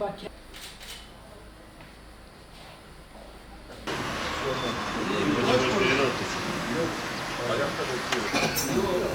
Bate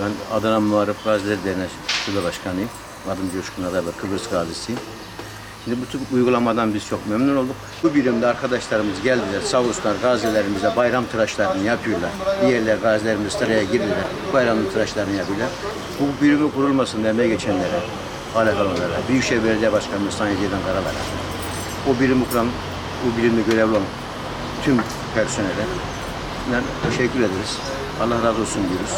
Ben Adana Muharref Gazileri Derneği Şube Başkanıyım. Adım Coşkun Adar ve Kıbrıs Gazisiyim. Şimdi bu tür uygulamadan biz çok memnun olduk. Bu birimde arkadaşlarımız geldiler, Savuslar, gazilerimize bayram tıraşlarını yapıyorlar. Diğerler gazilerimiz sıraya girdiler, bayram tıraşlarını yapıyorlar. Bu birimin kurulmasında emeği geçenlere, alakalı onlara, Büyükşehir Belediye Başkanımız Sayın Ceylan Karalar'a, o birimi kuran, bu birimde görevli olan tüm personele teşekkür ederiz. Allah razı olsun diyoruz.